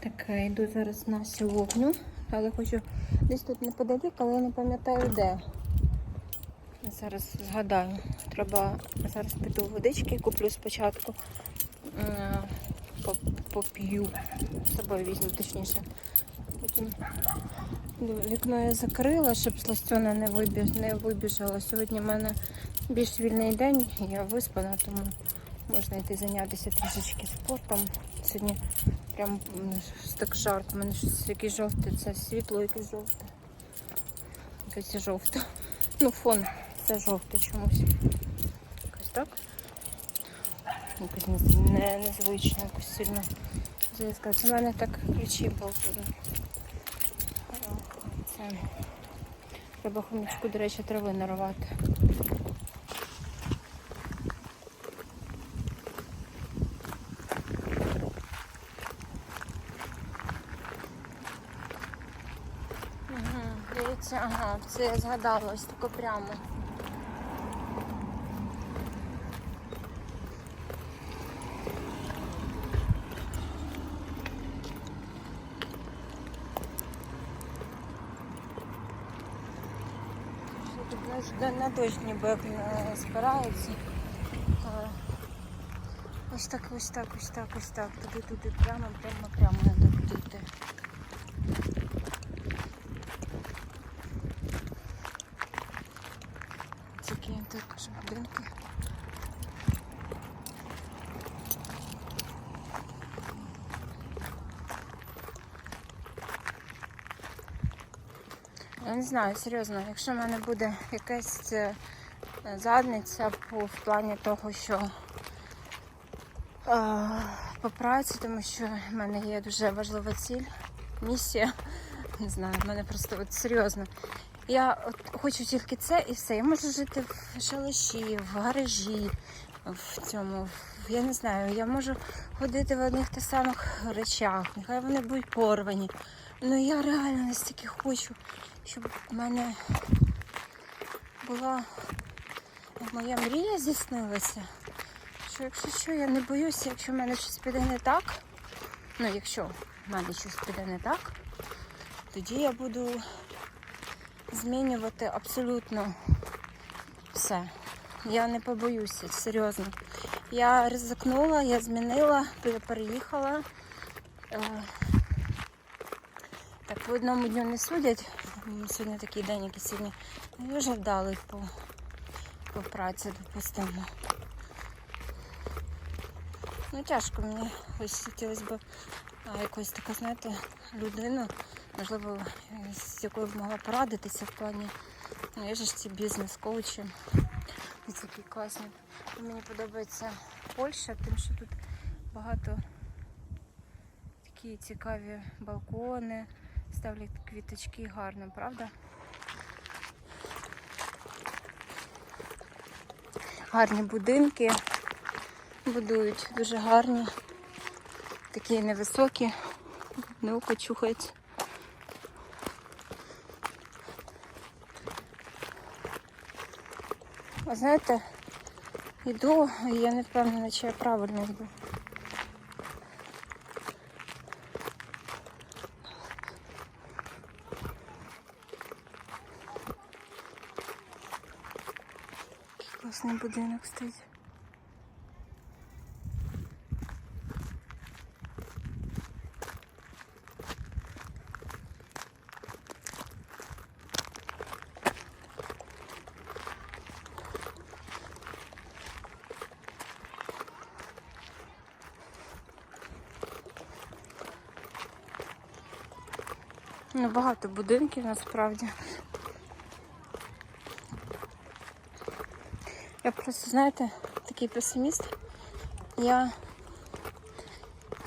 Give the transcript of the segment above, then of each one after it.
Так, йду зараз на сьогодні, але хочу десь тут неподалік, але я не пам'ятаю де. Зараз згадаю. Треба зараз піду водички, куплю спочатку. Поп'ю. З собою візьму точніше. Потім вікно я закрила, щоб сластьона не, вибіг, не вибіжала. Сьогодні в мене більш вільний день, я виспана, тому можна йти зайнятися трішечки спортом. Сьогодні прям так жарко, у мене щось якесь жовте, це світло якесь жовте. Якесь жовте. Ну, фон це жовте чомусь. Якось так. Якось не, не, незвично, якось сильно. Зв'язка. Це в мене так ключі були. Це треба хомячку, до речі, трави нарвати. Це я згадала, ось тако прямо. На дощ ніби як е, спирається. Ось так, ось так, ось так, ось так. Туди, туди, прямо, прямо, прямо треба туди йти. Такі також будинки. Я не знаю, серйозно, якщо в мене буде якась е, задниця в плані того, що е, по праці, тому що в мене є дуже важлива ціль, місія. Не знаю, в мене просто от серйозно. Я от хочу тільки це і все. Я можу жити в шалаші, в гаражі, в цьому. Я не знаю, я можу ходити в одних та самих речах, нехай вони будуть порвані. Ну я реально настільки хочу, щоб в мене була моя мрія здійснилася. Що якщо що, я не боюся, якщо в мене щось піде не так, ну якщо в мене щось піде не так, тоді я буду змінювати абсолютно все. Я не побоюся, серйозно. Я ризикнула, я змінила, переїхала. Так, по одному дню не судять. Сьогодні такий день, який сьогодні дуже вдалий по, по праці, допустимо. Ну, тяжко мені. Ось хотілося б а, якусь таку, знаєте, людину, можливо, з якою б могла порадитися в плані. Ну, я ж ці бізнес-коучі. Ось такі класні. Мені подобається Польща, тим, що тут багато такі цікаві балкони, ставлять квіточки гарно, правда? Гарні будинки будують, дуже гарні, такі невисокі, не чухається. Ви знаєте, йду, і я не впевнена, чи я правильно йду. Будинок стоїть. Ну, багато будинків насправді. Я просто, знаєте, такий песиміст. Я,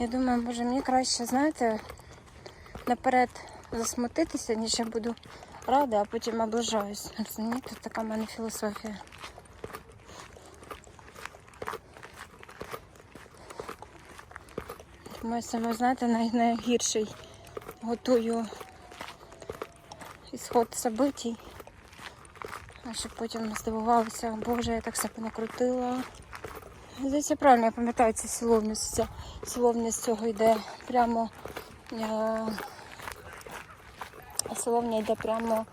я думаю, може мені краще, знаєте, наперед засмутитися, ніж я буду рада, а потім облажаюсь. Розумієте, така в мене філософія. Тому я саме, знаєте, най- найгірший готую ісход событий. А щоб потім не здивувалися, боже, я так себе накрутила. Здається, правильно, я пам'ятаю, це сіловність. Ця сіловність цього йде прямо Е, Соловня йде прямо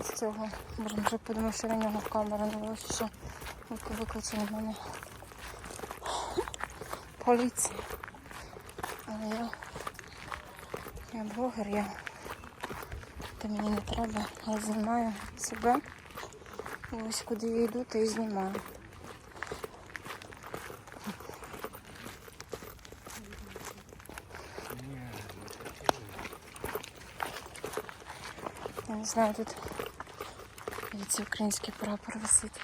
з цього. Боже, вже подумав, що на нього камера не було, що викличе мене. Поліція. Але я, я блогер, я то мені не треба. Я знімаю себе. Ось куди я йду, то і знімаю. Я не знаю, тут дивіться, український прапор висить.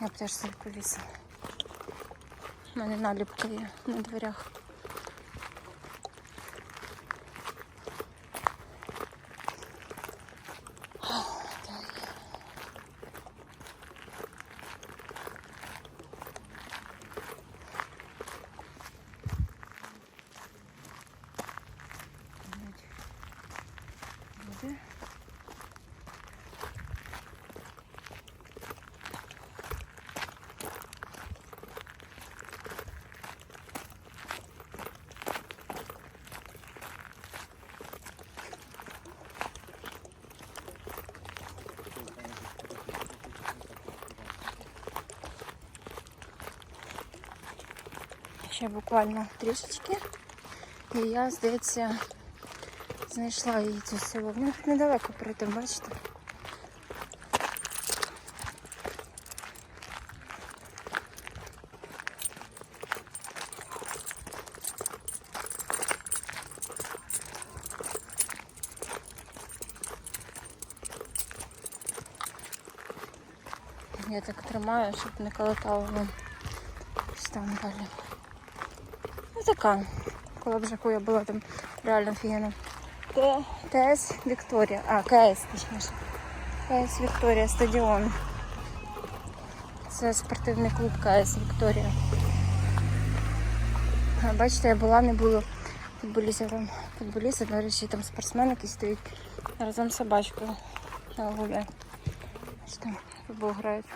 Я б теж собі повісила. У мене наліпка є на дверях. Ще буквально трішечки. І я, здається, знайшла її цю село. Ну, недалеко прийти, бачите? Я так тримаю, щоб не колотало вам. Ось там далі. Така. Коли б жаху я була там реально офігенно. ТС Вікторія. А, КС, точніше. КС Вікторія, стадіон. Це спортивний клуб КС Вікторія. А, Бачите, я була, не було футболістів там. Футболісти, до речі, там спортсмен якийсь стоїть разом з собачкою. гуляє. Бачите, футбол грають.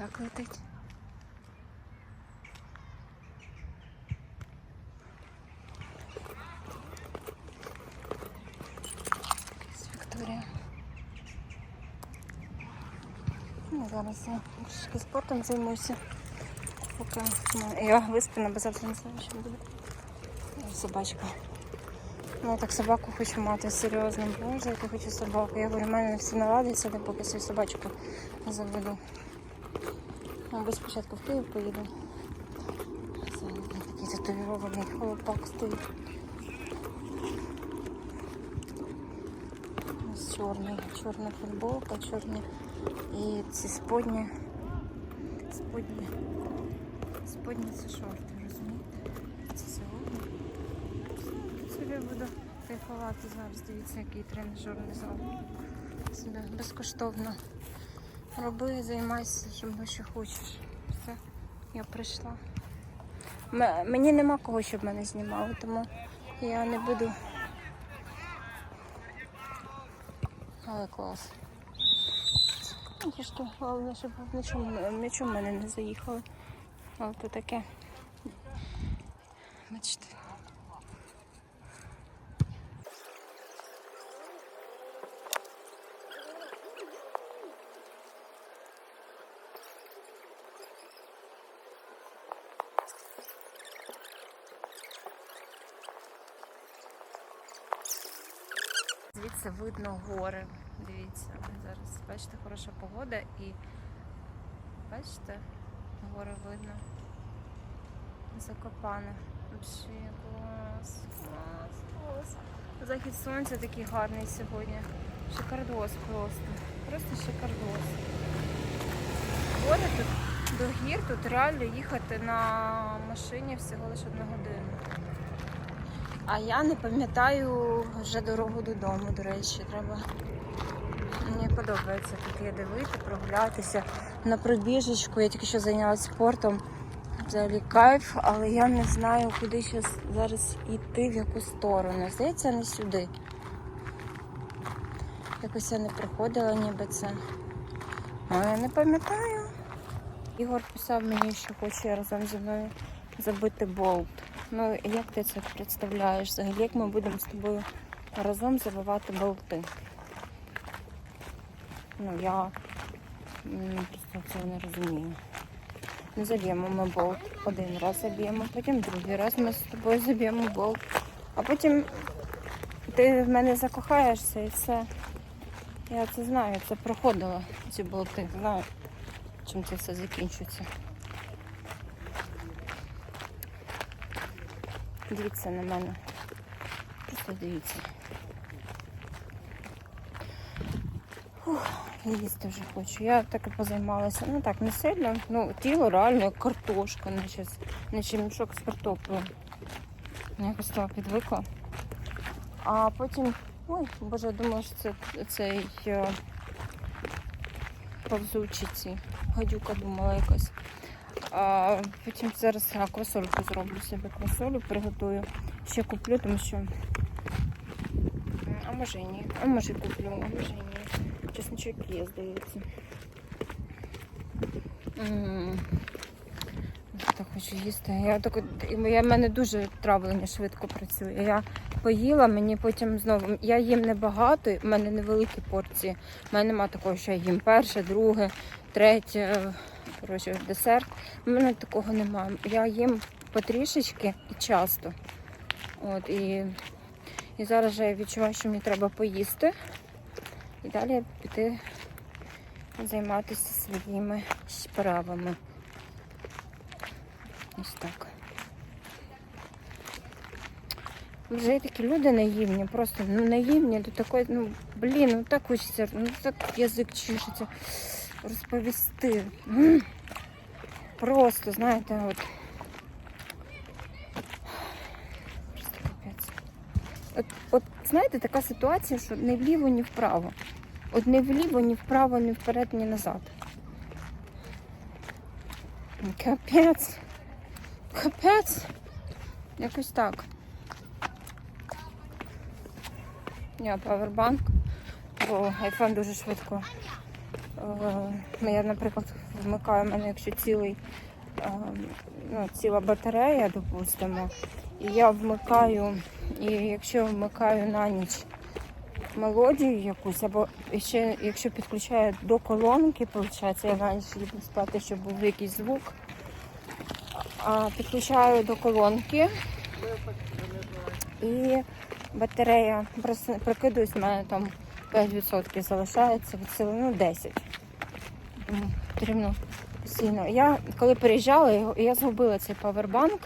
Так летить. Вікторія. Ну, зараз я трішки спортом займуся. Поки я виспана, бо завтра не знаю, що буде. Собачка. Ну, так собаку хочу мати серйозно. Боже, я хочу собаку. Я говорю, в мене все наладиться, де поки свою собачку заведу. Мабуть, спочатку в Київ поїду. Це такий татуїрований хлопак стоїть. Ось чорний, чорна футболка, чорні і ці сподні. Сподні. Сподні це шорти, розумієте? Це сьогодні. Собі буду кайфувати зараз. Дивіться, який тренажерний зал. Собі безкоштовно. Роби, займайся, чим що хочеш. Все, я прийшла. Мені нема кого, щоб мене знімали, тому я не буду. Але клас. Звісно, головне, щоб в мене не заїхало. Але то таке. Бачите. Звідси видно гори. Дивіться, зараз бачите, хороша погода і бачите, гори видно. Закопане. Взагалі клас, клас, клас. Захід сонця такий гарний сьогодні. Шикардос просто. Просто шикардос. Гори тут до гір тут реально їхати на машині всього лише одну годину. А я не пам'ятаю вже дорогу додому, до речі, треба. Мені подобається тут є дивити, прогулятися на пробіжечку. Я тільки що зайнялася спортом. Взагалі кайф, але я не знаю, куди щас, зараз йти, в яку сторону. Здається, не сюди. Якось я не приходила ніби це. Але я не пам'ятаю. Ігор писав мені, що хоче разом зі мною забити болт. Ну, як ти це представляєш? Взагалі, як ми будемо з тобою разом забивати болти? Ну, я просто цього не розумію. Ну, заб'ємо ми болт. Один раз заб'ємо, потім другий раз ми з тобою заб'ємо болт. А потім ти в мене закохаєшся і все. Я це знаю, це проходила ці болти. Знаю, чим це все закінчиться. Дивіться на мене. Просто дивіться. Фух, я їсти вже хочу. Я так і позаймалася. Ну так, не сильно. Ну, тіло реально як картошка, наче, наче мішок з картоплею. Якось так підвикла. А потім. Ой, боже, я думала, що це цей е, повзучий ці. Гадюка думала якась. А потім зараз а, квасольку зроблю собі квасолю, приготую. Ще куплю, тому що. А може і ні. А може і куплю, а може і ні. Чесночок є, здається. Так хочу їсти. Я так, я, в мене дуже травлення швидко працює. Я поїла, мені потім знову. Я їм небагато, в мене невеликі порції. У мене немає такого, що я їм перше, друге, третє, коротше, десерт. У мене такого немає. Я їм потрішечки і часто. От, і, і зараз же я відчуваю, що мені треба поїсти. І далі піти займатися своїми справами. Ось так. Вже є такі люди наївні, просто ну, наївні до такої, ну блін, ну так хочеться, ну так язик чешеться розповісти. Просто, знаєте, от. Просто капець. От, от знаєте, така ситуація, що не вліво, ні вправо. От не вліво, ні вправо, ні вперед, ні назад. Капець. Капець. Якось так. Я павербанк, бо айфон дуже швидко. Е, ну, Я, наприклад, вмикаю в мене, якщо цілий, е, ну, ціла батарея, допустимо, і я вмикаю, і якщо вмикаю на ніч мелодію якусь, або ще якщо підключаю до колонки, виходить, я на ніч люблю спати, щоб був якийсь звук. А, підключаю до колонки і батарея просто прикидуюсь, в мене там 5% залишається від сили, ну 10. Тому Потрібно постійно. Я коли переїжджала, я згубила цей павербанк.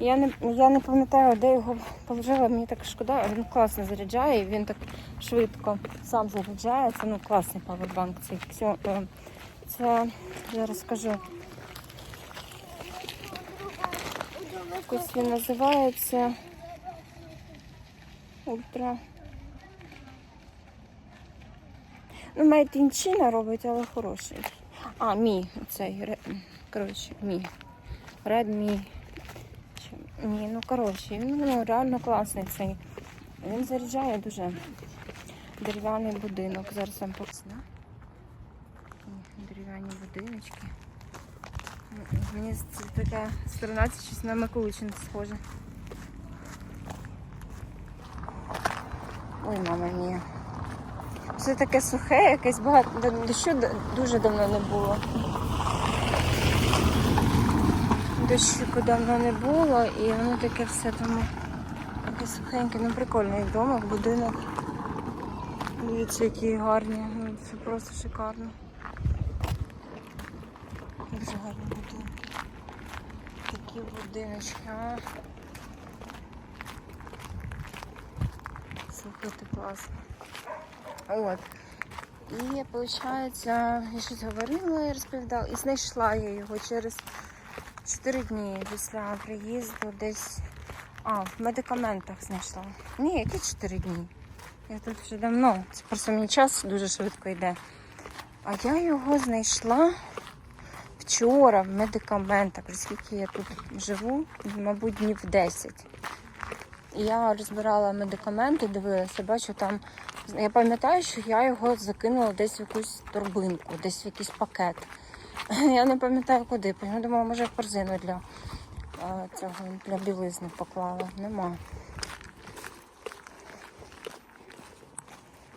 Я не, я не пам'ятаю, де його положила, мені так шкода, він класно заряджає, він так швидко сам заряджається. Ну, класний павербанк. Цей. Е, Це зараз скажу. Якось він називається Ультра. Ну, Made in робить, але хороший. А, мій, цей, ре- коротше, мій. Redmi. Чи- Ні, ну коротше, він ну, реально класний цей. Він заряджає дуже дерев'яний будинок. Зараз вам покажу. Дерев'яні будиночки. Мені це така сторона це щось на Миколичин схоже. Ой, мама мія. Все таке сухе, якесь багато. Дощу дуже давно не було. Дощику давно не було і воно таке все тому таке сухеньке, ну прикольний домик, будинок. Дивіться, які гарні. Ну, Це просто шикарно. Дуже гарні будинки. Такі будиночки. А. Слухайте, класно. От. І виходить, я щось говорила, я розповідала, і знайшла я його через 4 дні після приїзду десь. А, в медикаментах знайшла. Ні, які 4 дні. Я тут вже давно. Це просто мені час дуже швидко йде. А я його знайшла вчора в медикаментах, вже скільки я тут живу, мабуть, днів 10. І Я розбирала медикаменти, дивилася, бачу там. Я пам'ятаю, що я його закинула десь в якусь торбинку, десь в якийсь пакет. Я не пам'ятаю куди. Я думала, може в корзину для цього для білизни поклала. Нема.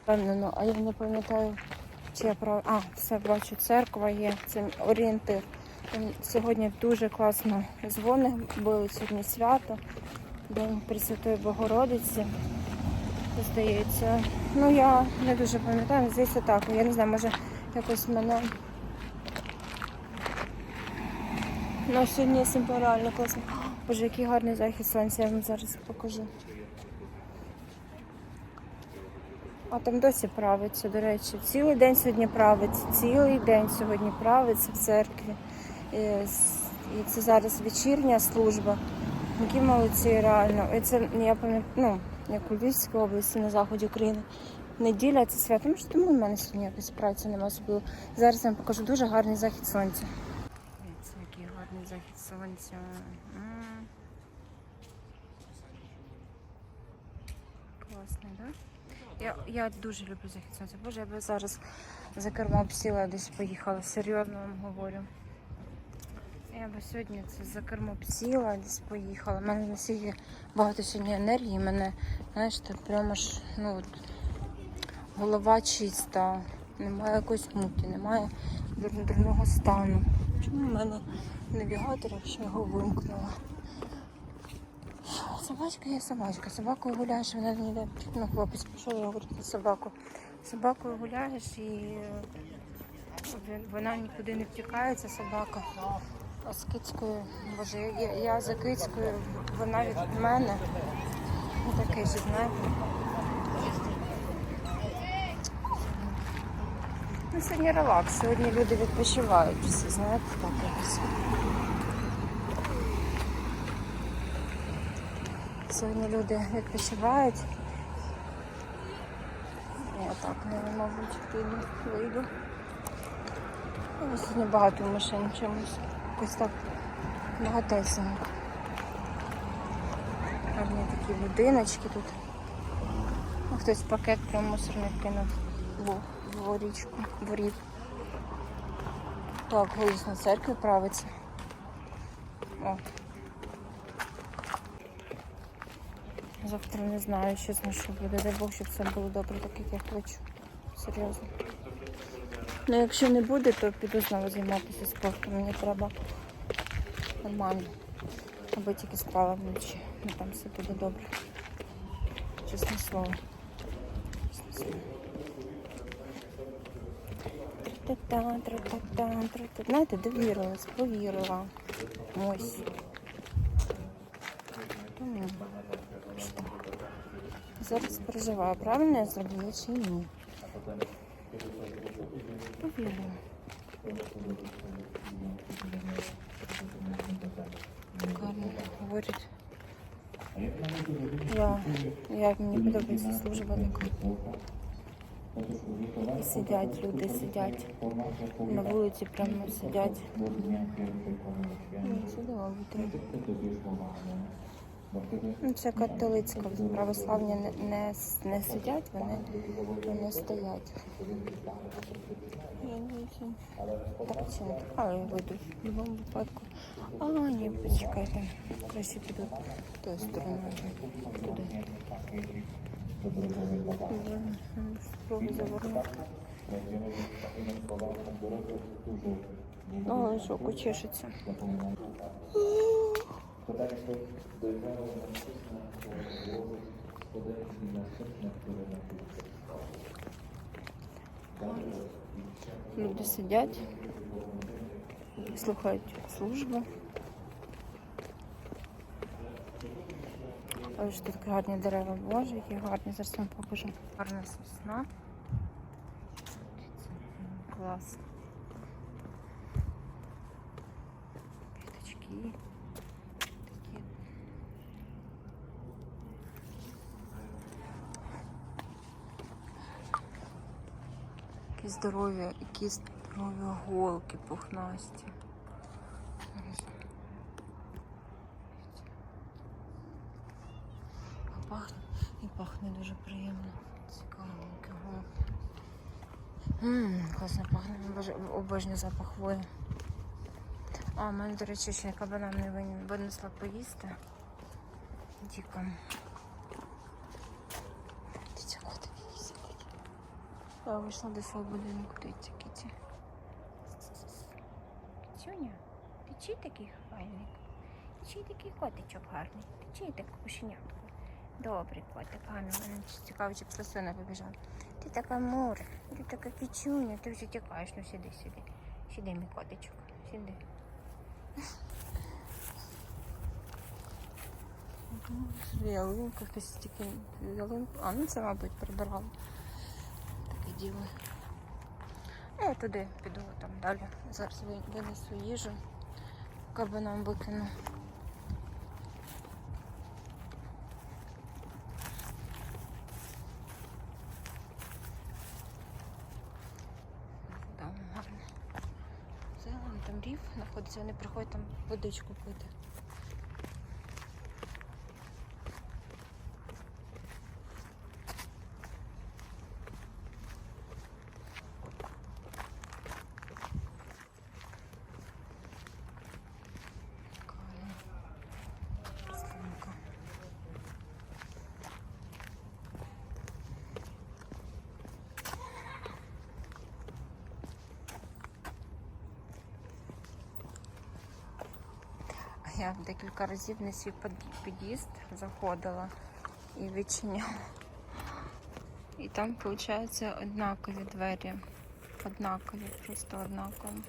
Впевнено, а я не пам'ятаю, чи я про. А, все бачу, церква є, це орієнтир. Сьогодні дуже класно дзвони були, сьогодні свято, День Пресвятої Богородиці. Здається. Ну я не дуже пам'ятаю, здається так. Я не знаю, може якось мене. Ну, сьогодні симпорально класно. Боже, який гарний захід сонця, я вам зараз покажу. А там досі правиться, до речі. Цілий день сьогодні правиться, цілий день сьогодні правиться в церкві. І це зараз вечірня служба. Які молодці, реально. І це я пам'ятаю, ну, як у Львівській області на заході України. Неділя це свято. Може, тому в мене сьогодні якось праці немає особливо. Зараз я вам покажу дуже гарний захід сонця. Це який гарний захід сонця. Класний, так? Да? Я, я дуже люблю захід сонця. Боже, я би зараз за кермом сіла десь поїхала. Серйозно вам говорю. Я би сьогодні це за кермо б сіла, десь поїхала. У мене настільки багато сьогодні енергії, мене, знаєш, так прямо ж, ну, от, голова чиста, немає якоїсь муки, немає дурного стану. Чому в мене навігатор, якщо його вимкнула? Собачка є собачка. Собакою гуляєш, вона не йде. Ну, хлопець пішов, я говорю, «Ти собаку. Собакою гуляєш і е, вона нікуди не втікає, ця собака. А з кицькою, боже, я, я за кицькою, вона від мене. Ну, же, знаєте. Ну, сьогодні релакс, сьогодні люди відпочивають всі, знаєте, так якось. Сьогодні люди відпочивають. Я так, не, мабуть, піду, вийду. Ну, Сьогодні багато машин чомусь. Якось так багатесенько. Гарні такі будиночки тут. А хтось пакет прям мусорний кинув в, в річку, в рів. Так, голос на церкві правиться. О. Завтра не знаю, чесно, що буде. Дай Бог, щоб все було добре, так як я хочу. Серйозно. Ну, якщо не буде, то піду знову займатися спортом. Мені треба нормально. Аби тільки спала вночі. Ну там все буде добре. Чесне слово. Чесне слово. Тра-та-та, тра-та-та, тра-та. Знаєте, довірилась, повірила. Ось. Тому. Зараз переживаю, правильно я зробила чи ні. Повірила. Гарно говорять. Я, я, мені подобається служба така. І сидять люди, сидять. На вулиці прямо сидять. Буде. Ну, це католицька, православні не, не, не сидять, вони, вони стоять. Я так чи не так, але вийдуть в будь-якому випадку. А, ні, почекайте, краще піду тою стороною, туди. Вже, м, Спробую завернути. Ну, але що, чешеться. Люди сидять, слухають службу. Ось тут гарні дерева, боже, які гарні, зараз вам покажу. Гарна сосна. Клас. здоров'я, які здоров'я голки пухнасті. Пахне і пахне дуже приємно. Цікавенькі голки. Ммм, класно пахне, обожнюю запах хвої. А, в мене, до речі, ще кабана не винесла поїсти. Діком. Я вийшла до свого будинку, дивіться, кіті. Кітюня, ти чий такий файний? Ти чий такий котичок гарний? Ти чий так кошенятко? Добрий котик, гарно, мене цікаво, чи псасина побіжала. Ти така море, ти така кічуня, ти вже тікаєш, ну сиди, сиди. Сиди, мій котичок, сиди. Ялинка, якась тільки ялинку. А, ну це, мабуть, прибирала. Діло. Я туди піду там далі. Зараз винесу їжу. Кабанам викину. Там там рів знаходиться, вони приходять там водичку пити. Я декілька разів на свій під'їзд заходила і відчиняла. І там, виходить, однакові двері. Однакові, просто однакові.